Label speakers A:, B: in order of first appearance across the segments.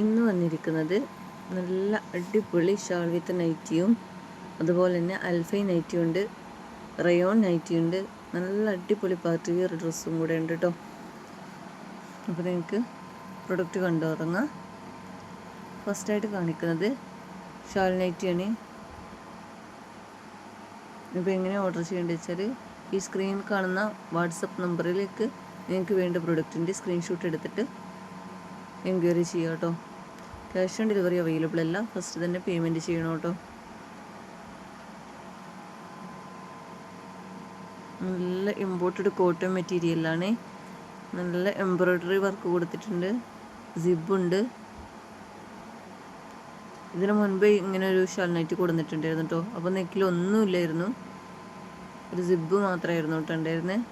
A: ഇന്ന് വന്നിരിക്കുന്നത് നല്ല അടിപൊളി ഷാൾ വിത്ത് നൈറ്റിയും അതുപോലെ തന്നെ അൽഫൈ നൈറ്റി ഉണ്ട് റയോൺ നൈറ്റി ഉണ്ട് നല്ല അടിപൊളി പാർട്ടി വിയർ ഡ്രസ്സും കൂടെ ഉണ്ട് കേട്ടോ അപ്പോൾ നിങ്ങൾക്ക് പ്രൊഡക്റ്റ് കണ്ടു? തുടങ്ങാം ഫസ്റ്റായിട്ട് കാണിക്കുന്നത് ഷാൾ നൈറ്റിയാണ്. ഇപ്പോൾ എങ്ങനെ ഓർഡർ ചെയ്യേണ്ടത് വെച്ചാൽ ഈ സ്ക്രീൻ കാണുന്ന വാട്സപ്പ് നമ്പറിലേക്ക് നിങ്ങൾക്ക് വേണ്ട പ്രൊഡക്റ്റിന്റെ സ്ക്രീൻഷോട്ട് എടുത്തിട്ട് എൻക്വയറി ചെയ്യാം കേട്ടോ ക്യാഷ് ഓൺ ഡെലിവറി അവൈലബിൾ അല്ല. ഫസ്റ്റ് തന്നെ പേയ്മെന്റ് ചെയ്യണം കേട്ടോ. നല്ല ഇമ്പോർട്ടഡ് കോട്ടൺ മെറ്റീരിയലാണ് നല്ല എംബ്രോയ്ഡറി വർക്ക് കൊടുത്തിട്ടുണ്ട്. സിബുണ്ട് ഇതിനു മുൻപ് ഇങ്ങനെ ഒരു ഷാൾ നൈറ്റ് കൊടുത്തിട്ടുണ്ടായിരുന്നു കേട്ടോ. അപ്പോൾ നെക്കിൽ ഒന്നുമില്ലായിരുന്നു ഒരു സിബ് മാത്രമായിരുന്നു കേട്ടോ ഉണ്ടായിരുന്നത്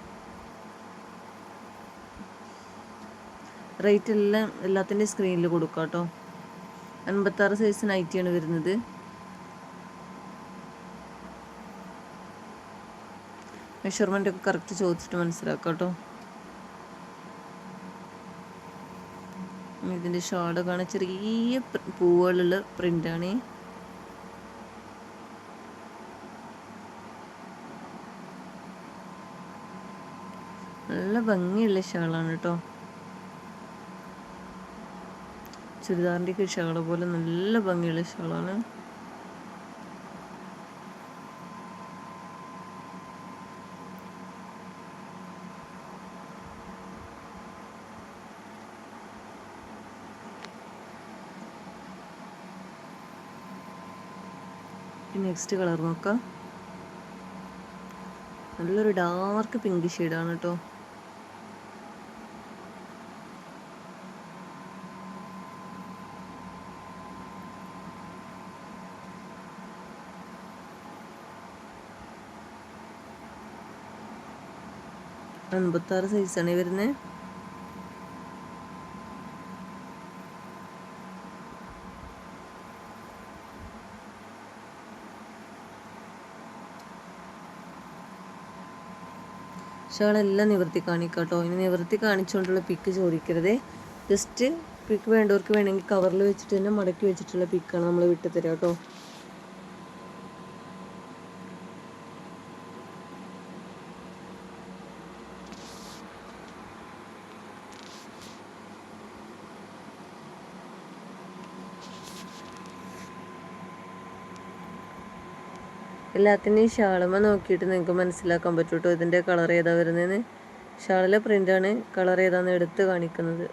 A: റേറ്റ് എല്ലാം എല്ലാത്തിന്റെയും സ്ക്രീനിൽ കൊടുക്കാം കേട്ടോ. അൻപത്താറ് സൈസ് നൈറ്റിയാണ് വരുന്നത്. മെഷർമെന്റ് ഒക്കെ കറക്റ്റ് ചോദിച്ചിട്ട് മനസ്സിലാക്കാം കേട്ടോ. ഇതിന്റെ ഷാഡ് കാണാൻ ചെറിയ പൂവുകളുള്ള പ്രിന്റാണ് നല്ല ഭംഗിയുള്ള ഷാളാണ് കേട്ടോ. ചുരിദാറിന്റെ ഷാൾ പോലെ നല്ല ഭംഗിയുള്ള ഷാളാണ് നെക്സ്റ്റ് കളർ നോക്കാം. നല്ലൊരു ഡാർക്ക് പിങ്ക് ഷെയ്ഡാണ് കേട്ടോ അൻപത്താറ് സൈസാണ് ഈ വരുന്നത് ഷാളെല്ലാം നിവർത്തി കാണിക്കാം കേട്ടോ ഇനി നിവർത്തി കാണിച്ചുകൊണ്ടുള്ള പിക്ക് ചോദിക്കരുത്. ജസ്റ്റ് പിക്ക് വേണ്ടവർക്ക് വേണമെങ്കിൽ കവറിൽ വെച്ചിട്ട് തന്നെ മടക്കി വെച്ചിട്ടുള്ള പിക്കാണ് നമ്മൾ വിട്ടു തരാം കേട്ടോ എല്ലാത്തിന്റെയും ഷാളുമ നോക്കിയിട്ട് നിങ്ങൾക്ക് മനസ്സിലാക്കാൻ പറ്റും കേട്ടോ ഇതിന്റെ കളർ ഏതാ വരുന്നതെന്ന് ഷാളിലെ പ്രിന്റാണ് കളർ ഏതാന്ന് എടുത്ത് കാണിക്കുന്നത്.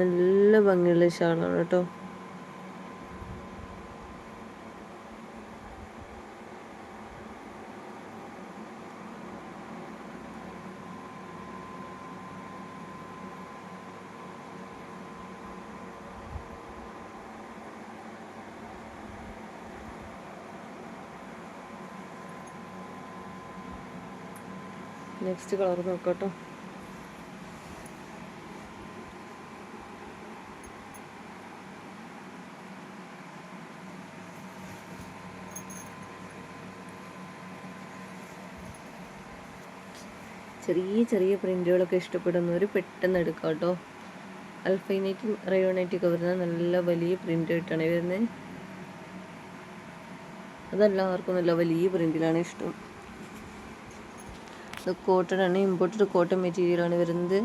A: നല്ല ഭംഗിയുള്ള ഷാളാണ് കേട്ടോ നെക്സ്റ്റ് കളർ നോക്കട്ടോ. ചെറിയ ചെറിയ പ്രിന്റുകളൊക്കെ ഇഷ്ടപ്പെടുന്നവർ പെട്ടെന്ന് എടുക്കാം കേട്ടോ. അൽഫൈനൈറ്റും റയോണൈറ്റൊക്കെ വരുന്ന നല്ല വലിയ പ്രിന്റ് ആയിട്ടാണ് വരുന്നത് അതെല്ലാവർക്കും നല്ല വലിയ പ്രിന്റിലാണ് ഇഷ്ടം. കോട്ടൺ ആണ് ഇമ്പോർട്ടഡ് കോട്ടൺ മെറ്റീരിയൽ ആണ് വരുന്നത്.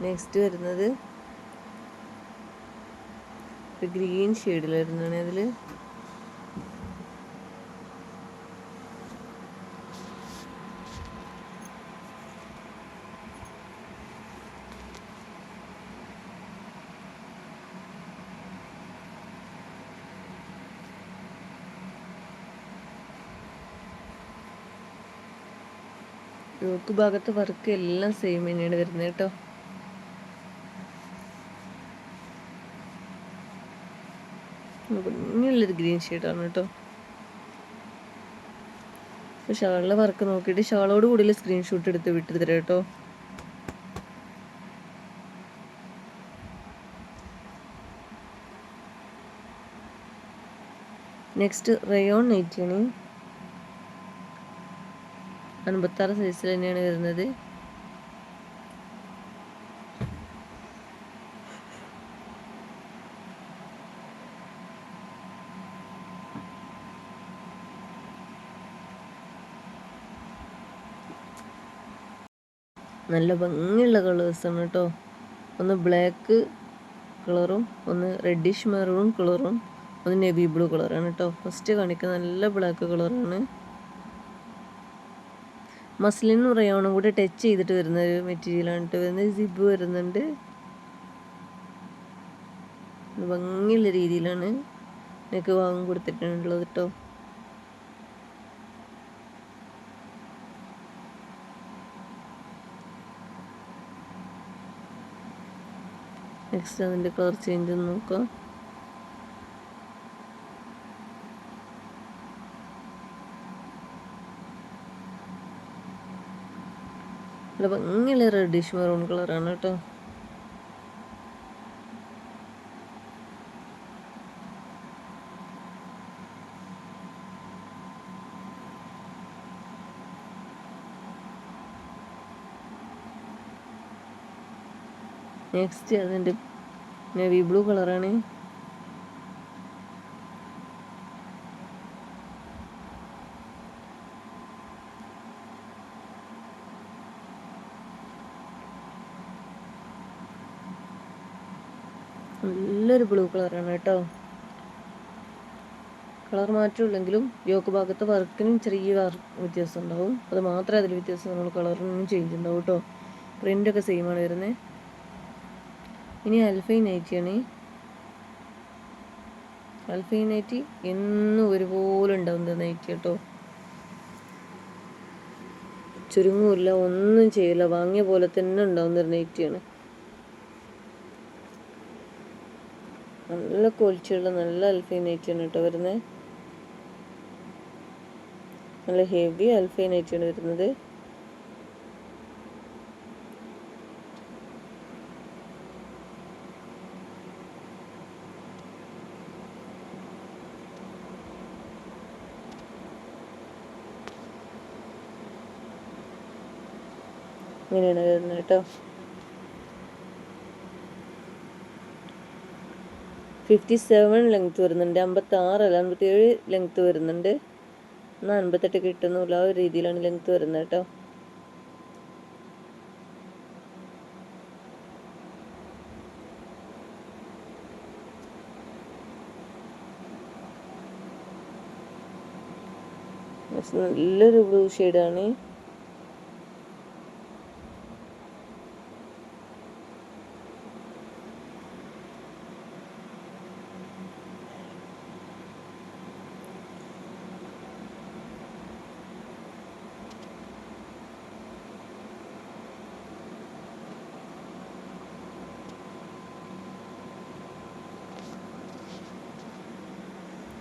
A: നെക്സ്റ്റ് വരുന്നത് ഗ്രീൻ ഷെയ്ഡിൽ വരുന്നതാണ് അതിൽ യോക്ക് ഭാഗത്ത് വർക്ക് എല്ലാം സെയിം തന്നെയാണ് വരുന്നത് കേട്ടോ. ഭംഗിയുള്ളൊരു ഗ്രീൻ ഷെയ്ഡാണ് കേട്ടോ. അപ്പോൾ ഷാളിലെ വർക്ക് നോക്കിയിട്ട് ഷാളോട് കൂടുതൽ സ്ക്രീൻഷോട്ട് എടുത്ത് വിട്ടു തരാം കേട്ടോ. നെക്സ്റ്റ് റയോൺ നൈറ്റിയാണ് അൻപത്താറ് സൈസിൽ തന്നെയാണ് വരുന്നത്. നല്ല ഭംഗിയുള്ള കളേഴ്സാണ് കേട്ടോ ഒന്ന് ബ്ലാക്ക് കളറും ഒന്ന് റെഡിഷ് മെറൂൺ കളറും ഒന്ന് നെവി ബ്ലൂ കളറാണ് കേട്ടോ ഫസ്റ്റ് കാണിക്കുന്ന നല്ല ബ്ലാക്ക് കളറാണ് മസ്ലിനും റയോണും കൂടെ ടച്ച് ചെയ്തിട്ട് വരുന്ന ഒരു മെറ്റീരിയലാണ് കേട്ടോ വരുന്നത്. സിബ് വരുന്നുണ്ട്. ഭംഗിയുള്ള രീതിയിലാണ് നെക്ക് വാങ്ങി കൊടുത്തിട്ടുള്ളത് കേട്ടോ നെക്സ്റ്റ് അതിന്റെ കളർ ചേഞ്ച് നോക്കാം. നല്ല ഭംഗിയുള്ള റെഡിഷ് മെറൂൺ കളറാണ് കേട്ടോ. നെക്സ്റ്റ് അതിന്റെ നേവി ബ്ലൂ കളറാണ് നല്ലൊരു ബ്ലൂ കളറാണ് കേട്ടോ. കളർ മാറ്റമില്ലെങ്കിലും യോക്ക് ഭാഗത്ത് വർക്കിനും ചെറിയ വ്യത്യാസം ഉണ്ടാവും. അത് മാത്രമേ അതിൽ വ്യത്യാസം നമ്മൾ കളറിനും ചേഞ്ച് ഉണ്ടാവും കേട്ടോ പ്രിന്റൊക്കെ സെയിമാണ് വരുന്നത് ഇനി അൽഫൈൻ നൈറ്റിയാണ് അൽഫൈൻ നൈറ്റി എന്നും ഒരുപോലെ ഉണ്ടാവും നൈറ്റി കേട്ടോ. ചുരുങ്ങൂല്ല ഒന്നും ചെയ്യില്ല വാങ്ങിയ പോലെ തന്നെ ഉണ്ടാവുന്നൊരു നൈറ്റിയാണ് നല്ല ക്വാളിറ്റിയുള്ള നല്ല അൽഫൈൻ ആണ് കേട്ടോ വരുന്നത് നല്ല ഹെവി അൽഫൈൻ ആണ് വരുന്നത്. ഇങ്ങനെയാണ് വരുന്നത് കേട്ടോ. ഫിഫ്റ്റി സെവൻ ലെങ്ത് വരുന്നുണ്ട് അമ്പത്തി ആറല്ല അമ്പത്തി ഏഴ് ലെങ്ത് വരുന്നുണ്ട്. എന്നാൽ അൻപത്തെട്ട് കിട്ടുന്നില്ല ആ ഒരു രീതിയിലാണ് ലെങ്ത് വരുന്നത് കേട്ടോ. നല്ലൊരു ബ്ലൂ ഷെയ്ഡാണ്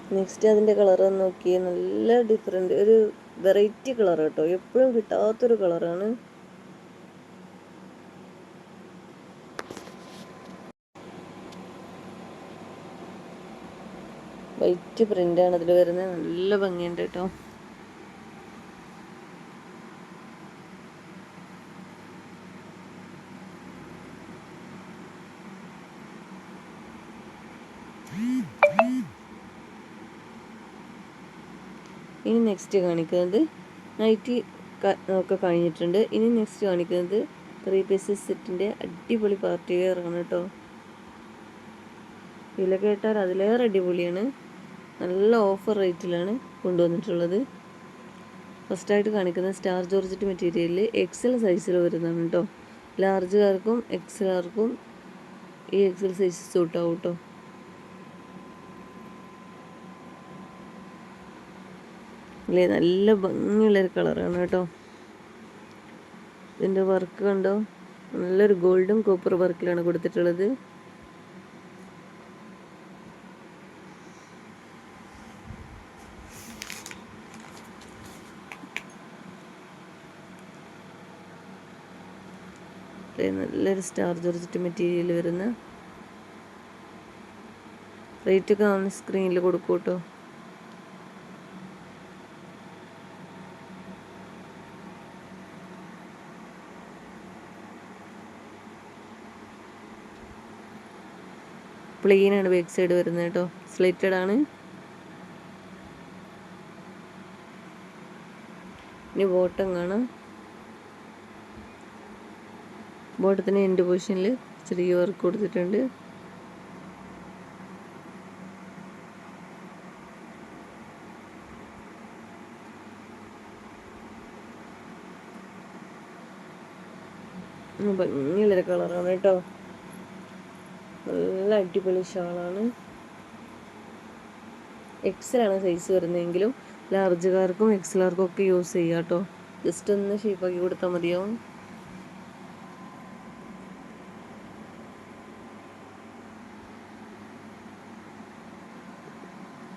A: നെക്സ്റ്റ് അതിന്റെ കളർ നോക്കി നല്ല ഡിഫറെന്റ് ഒരു വെറൈറ്റി കളർ കേട്ടോ. എപ്പോഴും കിട്ടാത്തൊരു കളറാണ് വൈറ്റ് പ്രിന്റാണ് അതിൽ വരുന്നത്. നല്ല ഭംഗിയുണ്ട് കേട്ടോ. ഇനി നെക്സ്റ്റ് കാണിക്കുന്നത് നൈറ്റി ഒക്കെ കഴിഞ്ഞിട്ടുണ്ട്. ഇനി നെക്സ്റ്റ് കാണിക്കുന്നത് ത്രീ പീസസ് സെറ്റിന്റെ അടിപൊളി പാർട്ടി വെയർ ആണ് കേട്ടോ. വില കേട്ടാൽ അതിലേറെ അടിപൊളിയാണ്. നല്ല ഓഫർ റേറ്റിലാണ് കൊണ്ടുവന്നിട്ടുള്ളത്. ഫസ്റ്റായിട്ട് കാണിക്കുന്ന സ്റ്റാർ ജോർജറ്റ് മെറ്റീരിയലിൽ എക്സൽ സൈസിൽ വരുന്നതാണ് കേട്ടോ. ലാർജുകാർക്കും എക്സലാർക്കും ഈ എക്സൽ സൈസ് സൂട്ടാവും കേട്ടോ. അല്ലേ? നല്ല ഭംഗിയുള്ളൊരു കളറാണ് കേട്ടോ. ഇതിന്റെ വർക്ക് കണ്ടോ? നല്ലൊരു ഗോൾഡും കോപ്പർ വർക്കിലാണ് കൊടുത്തിട്ടുള്ളത്. നല്ലൊരു സ്റ്റാർ ജോർജറ്റ് മെറ്റീരിയൽ വരുന്ന. റേറ്റൊക്കെ സ്ക്രീനിൽ കൊടുക്കൂട്ടോ പ്ലെയിൻ ആണ് ബാക്ക് സൈഡ് വരുന്നത് കേട്ടോ. സ്ലിറ്റഡ് ആണ്. ഇനി ബോട്ടം കാണാം. ബോട്ടത്തിന് എൻഡ് പൊസിഷനിൽ ചെറിയ വർക്ക് കൊടുത്തിട്ടുണ്ട്. ഭംഗിയുള്ളൊരു കളറാണ് കേട്ടോ. നല്ല അടിപൊളി ഷാളാണ്. എക്സലാണ് സൈസ് വരുന്നതെങ്കിലും ലാർജുകാർക്കും എക്സലാർക്കും ഒക്കെ യൂസ് ചെയ്യാം കേട്ടോ ജസ്റ്റ് ഒന്ന് ഷേപ്പാക്കി കൊടുത്താൽ മതിയാവും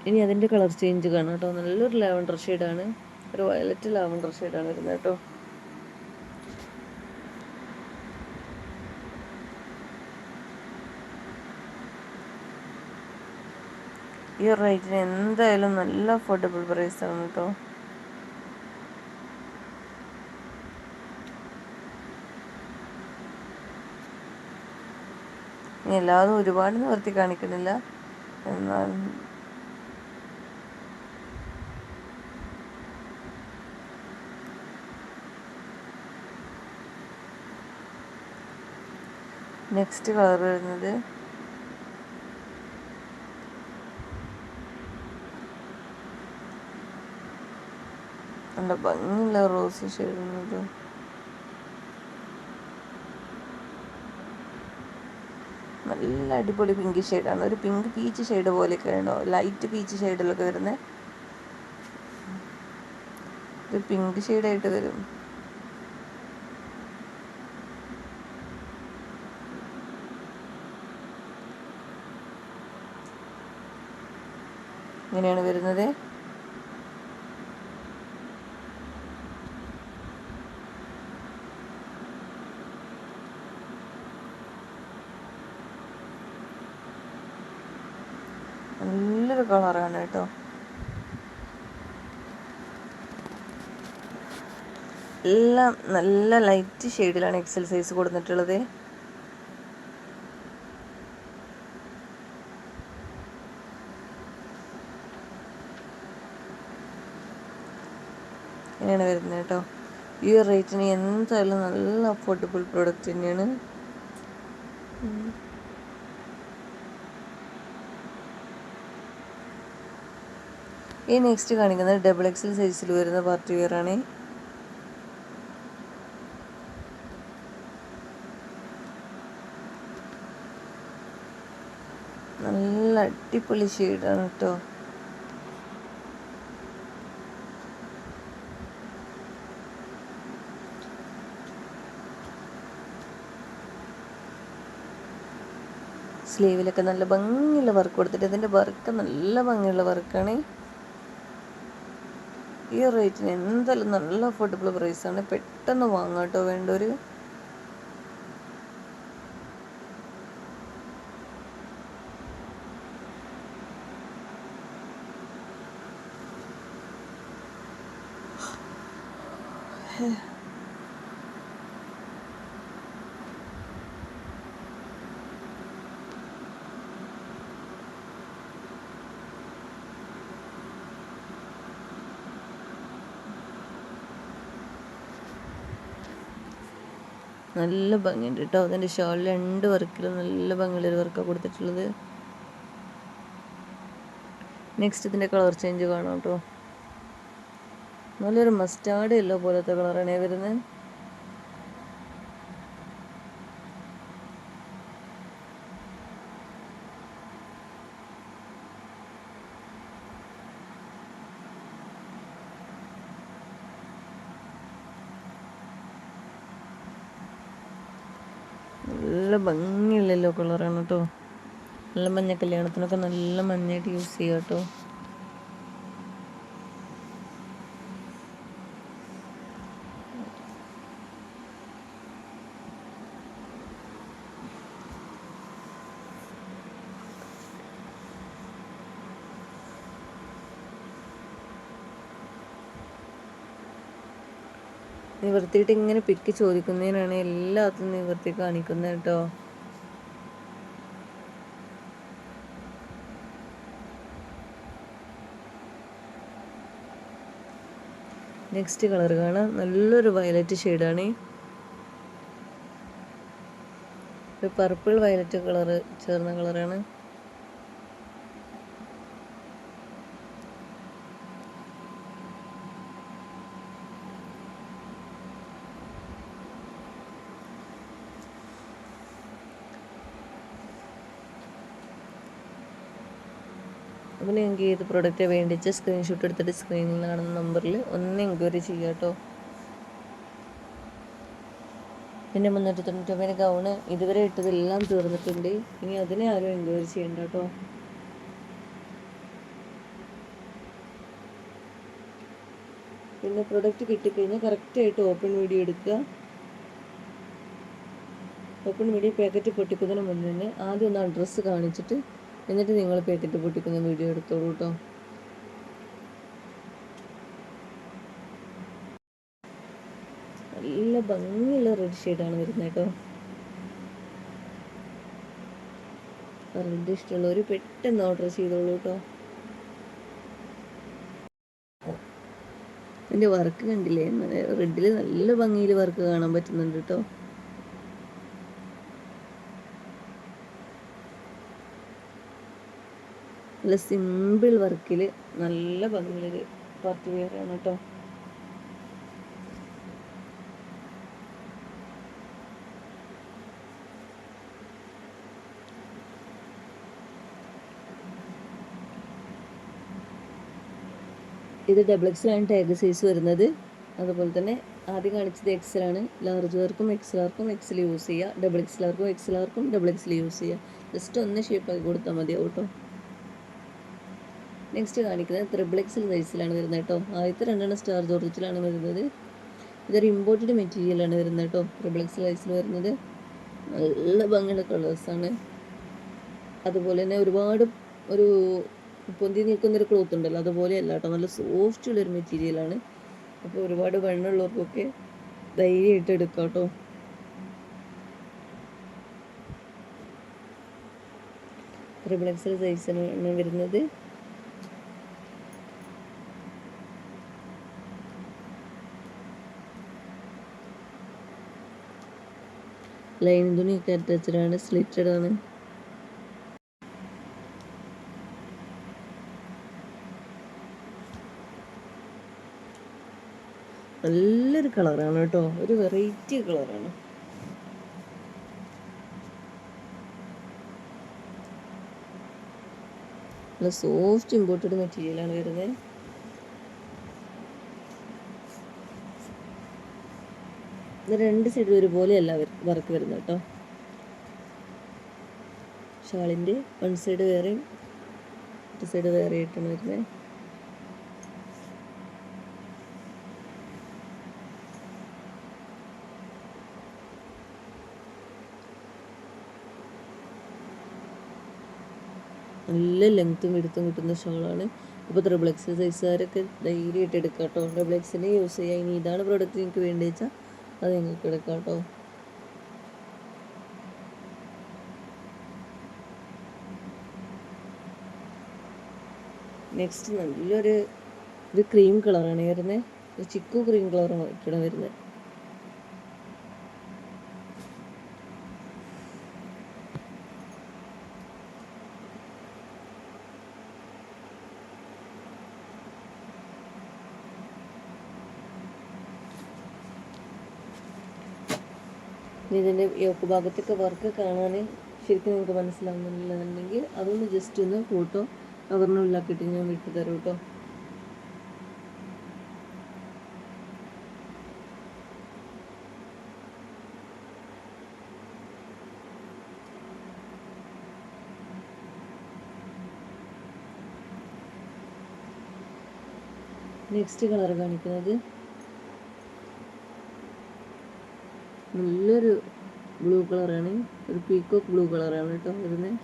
A: ഇനി അതിന്റെ കളർ ചേഞ്ച് കാണാം കേട്ടോ നല്ലൊരു ലാവൻഡർ ഷെയ്ഡാണ് ഒരു വയലറ്റ് ലാവൻഡർ ഷെയ്ഡാണ് വരുന്നത് കേട്ടോ. ഈ റേറ്റിന് എന്തായാലും നല്ല അഫോർഡബിൾ പ്രൈസ് ആണ് കേട്ടോ. ഇനി എല്ലാതും ഒരുപാട് നിവർത്തി കാണിക്കുന്നില്ല. എന്നാൽ നെക്സ്റ്റ് കളർ വരുന്നത് നല്ല ഭംഗിയുള്ള റോസ് ഷെയ്ഡ് നല്ല അടിപൊളി പിങ്ക് ഷെയ്ഡാണ് ഒരു പിങ്ക് പീച്ച് ഷെയ്ഡ് പോലെയൊക്കെ ഉണ്ടോ ലൈറ്റ് പീച്ച് ഷെയ്ഡിലൊക്കെ വരുന്നത് ഒരു പിങ്ക് ഷെയ്ഡായിട്ട് വരും. ഇങ്ങനെയാണ് വരുന്നത്. നല്ലൊരു കളറാണ് കേട്ടോ. എല്ലാം നല്ല ലൈറ്റ് ഷെയ്ഡിലാണ് എക്സൽ സൈസ് കൊടുത്തിട്ടുള്ളത്. ഇങ്ങനെയാണ് വരുന്നത് കേട്ടോ. ഈ റേറ്റിന് എന്തായാലും നല്ല അഫോർഡബിൾ പ്രോഡക്റ്റ് തന്നെയാണ്. ഈ നെക്സ്റ്റ് കാണിക്കുന്നത് ഡബിൾ എക്സൽ സൈസിൽ വരുന്ന പാർട്ടി വെയർ ആണ്. നല്ല അടിപൊളി ഷെയ്ഡാണ് കേട്ടോ സ്ലീവിലൊക്കെ നല്ല ഭംഗിയുള്ള വർക്ക് കൊടുത്തിട്ട് ഇതിന്റെ വർക്ക് നല്ല ഭംഗിയുള്ള വർക്കാണ് ഈ റേറ്റിന് എന്തായാലും നല്ല അഫോർഡബിൾ പ്രൈസാണ് പെട്ടെന്ന് വാങ്ങാം കേട്ടോ വേണ്ടൊരു നല്ല ഭംഗിയുണ്ട് കേട്ടോ അതിന്റെ ഷോളിൽ രണ്ട് വർക്കിലും നല്ല ഭംഗിയുള്ളൊരു വർക്കാണ് കൊടുത്തിട്ടുള്ളത്. നെക്സ്റ്റ് ഇതിന്റെ കളർ ചേഞ്ച് കാണാം കേട്ടോ നല്ലൊരു മസ്റ്റാർഡ് യെല്ലോ പോലത്തെ കളറാണ് വരുന്നത് നല്ല മഞ്ഞ കല്യാണത്തിനൊക്കെ നല്ല മഞ്ഞായിട്ട് യൂസ് ചെയ്യുക കേട്ടോ. നിവർത്തിയിട്ട് ഇങ്ങനെ പിക്ക് ചോദിക്കുന്നതിനാണ് എല്ലാത്തിനും നിവർത്തി കാണിക്കുന്നത് കേട്ടോ. നെക്സ്റ്റ് കളർ കാണാം. നല്ലൊരു വയലറ്റ് ഷെയ്ഡാണ് ഒരു പർപ്പിൾ വയലറ്റ് കളർ ചേർന്ന കളറാണ് അപ്പോൾ നിങ്ങൾക്ക് ഏത് പ്രൊഡക്റ്റ് വേണ്ടിച്ച് സ്ക്രീൻഷോട്ട് എടുത്തിട്ട് സ്ക്രീനിൽ കാണുന്ന നമ്പറിൽ ഒന്ന് എൻക്വയറി ചെയ്യുക കേട്ടോ പിന്നെ മുന്നൂറ്റി തൊണ്ണൂറ്റൊമ്പതിന് ഗൗണ് ഇതുവരെ ഇട്ടതെല്ലാം തീർന്നിട്ടുണ്ട്. ഇനി അതിനെ ആരും എൻക്വയറി ചെയ്യണ്ട കേട്ടോ പിന്നെ പ്രൊഡക്റ്റ് കിട്ടിക്കഴിഞ്ഞാൽ കറക്റ്റായിട്ട് ഓപ്പൺ വീഡിയോ എടുക്കുക. ഓപ്പൺ വീഡിയോ പാക്കറ്റ് പൊട്ടിക്കുന്നതിന് മുന്നേ ആദ്യം ഒന്ന് അഡ്രസ്സ് കാണിച്ചിട്ട് എന്നിട്ട് നിങ്ങൾ പെട്ടിട്ട് പൊട്ടിക്കുന്ന വീഡിയോ എടുത്തോളൂ കേട്ടോ നല്ല ഭംഗിയുള്ള റെഡ് ഷെയ്ഡാണ് വരുന്നത് കേട്ടോ റെഡ് ഇഷ്ടമുള്ളവർ പെട്ടെന്ന് ഓർഡർ ചെയ്തോളൂ കേട്ടോ എന്റെ വർക്ക് കണ്ടില്ലേ? റെഡിൽ നല്ല ഭംഗിയിൽ വർക്ക് കാണാൻ പറ്റുന്നുണ്ട് കേട്ടോ നല്ല സിമ്പിൾ വർക്കിൽ നല്ല ഭംഗിയുള്ളൊരു പാർട്ടി വെയർ ആണ് കേട്ടോ ഇത് ഡബിൾ എക്സലാണ് ടാഗ് സൈസ് വരുന്നത്. അതുപോലെ തന്നെ ആദ്യം കാണിച്ചത് എക്സൽ ആണ്. ലാർജ് വർക്കും എക്സലാർക്കും എക്സൽ യൂസ് ചെയ്യുക ഡബിൾ എക്സലാർക്കും എക്സലാർക്കും ഡബിൾ എക്സൽ യൂസ് ചെയ്യുക ജസ്റ്റ് ഒന്ന് ഷേപ്പ് ആക്കി കൊടുത്താൽ മതിയാവും കേട്ടോ നെക്സ്റ്റ് കാണിക്കുന്നത് ത്രിബ്ലെക്സിൽ സൈസിലാണ് വരുന്നത് കേട്ടോ. ആദ്യത്തെ രണ്ടെണ്ണം സ്റ്റാർ ജോർജറ്റിലാണ് വരുന്നത്. ഇതൊരു ഇമ്പോർട്ടഡ് മെറ്റീരിയലാണ് വരുന്നത് കേട്ടോ. ത്രിബ്ലെക്സിൽ സൈസിൽ വരുന്നത്. നല്ല ഭംഗിയുള്ള കളേഴ്സാണ് അതുപോലെ തന്നെ ഒരുപാട് ഒരു പൊന്തി നിൽക്കുന്നൊരു ക്ലോത്ത് ഉണ്ടല്ലോ. അതുപോലെയല്ല കേട്ടോ. നല്ല സോഫ്റ്റ് ഉള്ളൊരു മെറ്റീരിയലാണ് അപ്പോൾ ഒരുപാട് വെണ്ണമുള്ളവർക്കൊക്കെ ധൈര്യമായിട്ട് എടുക്കാം കേട്ടോ. ത്രിബിൾ സൈസിലാണ് വരുന്നത്. ലൈൻ തുണിയൊക്കെ അറ്റാച്ചഡാണ് സ്ലിറ്റഡ് ആണ് നല്ലൊരു കളറാണ് കേട്ടോ. ഒരു വെറൈറ്റി കളറാണ് നല്ല സോഫ്റ്റ് ഇമ്പോർട്ടഡ് മെറ്റീരിയലാണ് വരുന്നത്. ഇത് രണ്ട് സൈഡും ഒരുപോലെയല്ല വർക്ക് വരുന്നത് കേട്ടോ. ഷാളിന്റെ വൺ സൈഡ് വേറെയും മറ്റു സൈഡ് വേറെ ആയിട്ടാണ് വരുന്നത് നല്ല ലെങ്ത്തും എടുത്തും കിട്ടുന്ന ഷോളാണ്. ഇപ്പോൾ ത്രിബിൾ എക്സ് സൈസുകാരൊക്കെ ധൈര്യമായിട്ട് എടുക്കാം കേട്ടോ ഡബിൾ എക്സിനെ യൂസ് ചെയ്യാൻ ഇനി ഇതാണ് പ്രോഡക്റ്റ് നിങ്ങൾക്ക് വേണ്ടി വെച്ചാൽ അത് നിങ്ങൾക്ക് എടുക്കാം കേട്ടോ. നെക്സ്റ്റ് നല്ലൊരു ഒരു ക്രീം കളറാണ് വരുന്നത് ചിക്കു ക്രീം കളറാണ് ഇവിടെ വരുന്നത് ഇതിന്റെ യോക്ക് ഭാഗത്തൊക്കെ വർക്ക് കാണാൻ ശരിക്കും നിങ്ങൾക്ക് മനസ്സിലാവുന്നില്ലെന്നുണ്ടെങ്കിൽ അതൊന്ന് ജസ്റ്റ് ഒന്ന് ഫോട്ടോ കവറിനുള്ളിലാക്കിയിട്ട് ഞാൻ വിട്ടു തരാം കേട്ടോ. നെക്സ്റ്റ് കളർ കാണിക്കുന്നത് നല്ലൊരു ബ്ലൂ കളറാണ് ഒരു പീക്കോക്ക് ബ്ലൂ കളറാണ് കേട്ടോ വരുന്നത്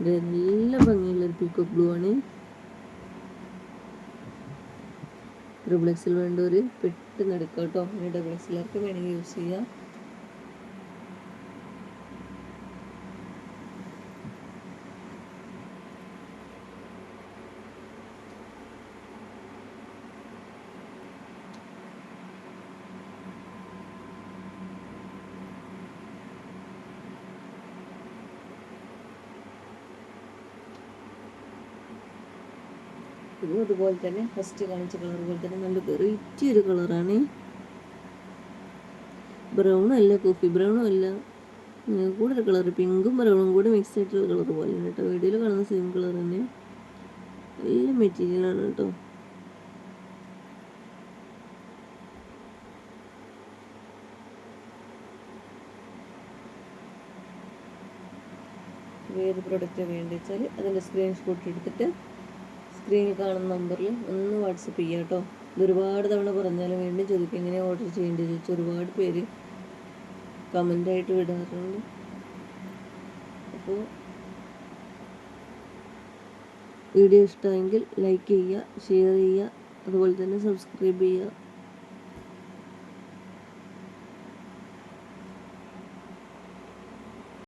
A: ഇത് നല്ല ഭംഗിയുള്ള ഒരു പീക്കോക്ക് ബ്ലൂ ആണ് ഡബിൾ എക്സിൽ ഒരു പെട്ടെന്ന് എടുക്കാം കേട്ടോ ഡബിൾ എക്സിലേക്ക് വേണമെങ്കിൽ യൂസ് ചെയ്യാം. ഇതും അതുപോലെ തന്നെ ഫസ്റ്റ് കാണിച്ച കളർ പോലെ തന്നെ നല്ല വെറൈറ്റി ഒരു കളറാണ് ബ്രൗണും അല്ല കോഫി ബ്രൗണും അല്ല. കൂടുതൽ കളർ പിങ്കും ബ്രൗണും കൂടെ മിക്സ് ആയിട്ടുള്ള കളർ പോലെയാണ് കേട്ടോ. വീഡിയോയിൽ കാണുന്ന സെയിം കളർ തന്നെ. നല്ല മെറ്റീരിയലാണ് കേട്ടോ. ഏത് പ്രോഡക്റ്റ് വേണ്ടി വെച്ചാൽ അതിന്റെ സ്ക്രീൻഷോട്ട് എടുത്തിട്ട് സ്ക്രീനിൽ കാണുന്ന നമ്പറിൽ ഒന്ന് വാട്സപ്പ് ചെയ്യാം കേട്ടോ. ഇത് ഒരുപാട് തവണ പറഞ്ഞാലും വീണ്ടും ചോദിക്കും എങ്ങനെ ഓർഡർ ചെയ്യേണ്ടത്? ചോദിച്ചാൽ ഒരുപാട് പേര് കമന്റായിട്ട് വിടാറുണ്ട്. അപ്പോൾ വീഡിയോ ഇഷ്ടമെങ്കിൽ ലൈക്ക് ചെയ്യുക ഷെയർ ചെയ്യുക അതുപോലെ തന്നെ സബ്സ്ക്രൈബ് ചെയ്യുക.